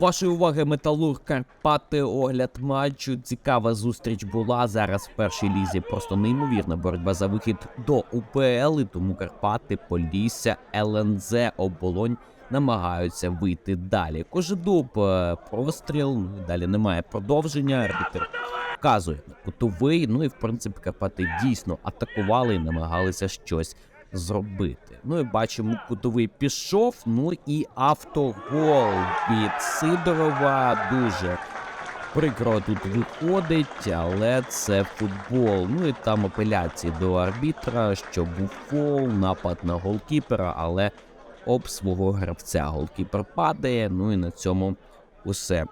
Вашої уваги Металург Карпати, огляд матчу. Цікава зустріч була. Зараз в першій лізі просто неймовірна боротьба за вихід до УПЛ. І тому Карпати, Полісся, ЛНЗ, Оболонь намагаються вийти далі. Кожедуб, е, простріл, далі немає продовження. Арбітер вказує кутовий. Ну і в принципі Карпати дійсно атакували і намагалися щось зробити. Ну і бачимо, кутовий пішов. Ну і автогол від Сидорова дуже прикро тут виходить, але це футбол. Ну і там апеляції до арбітра, що був фол, напад на голкіпера, але об свого гравця голкіпер падає. Ну і на цьому усе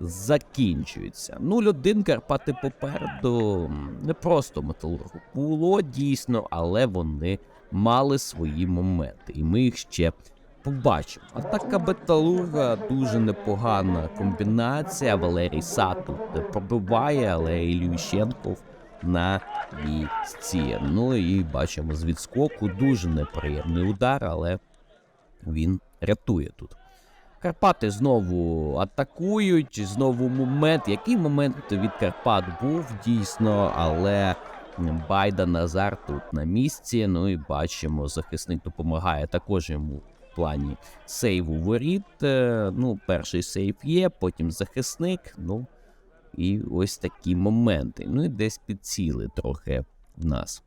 закінчується. Ну, один Карпати попереду не просто металургу. Було дійсно, але вони мали свої моменти, і ми їх ще побачимо. Атака металурга дуже непогана комбінація. Валерій Сад тут пробиває, але Ілющенков на місці. Ну і бачимо з відскоку дуже неприємний удар, але він рятує тут. Карпати знову атакують, знову момент. Який момент від Карпат був дійсно, але Байда Назар тут на місці. Ну і бачимо, захисник допомагає також йому в плані сейву воріт. Е, Ну, перший сейв є, потім захисник. Ну і ось такі моменти. Ну і десь підціли трохи в нас.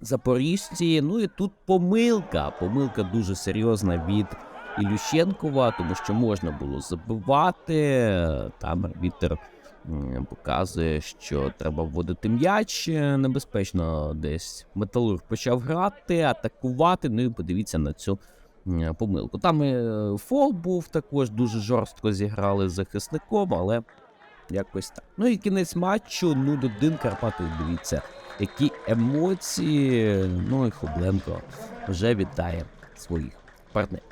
Запоріжці. Ну і тут помилка. Помилка дуже серйозна від Ілющенкова, тому що можна було забивати. Там арбітер показує, що треба вводити м'яч е, небезпечно десь. Металург почав грати, атакувати. Ну і подивіться на цю помилку. Там і фол був також, дуже жорстко зіграли з захисником, але якось так. Ну і кінець матчу 0-1 Карпати. Дивіться, які емоції. Ну і Хобленко вже вітає своїх партнерів.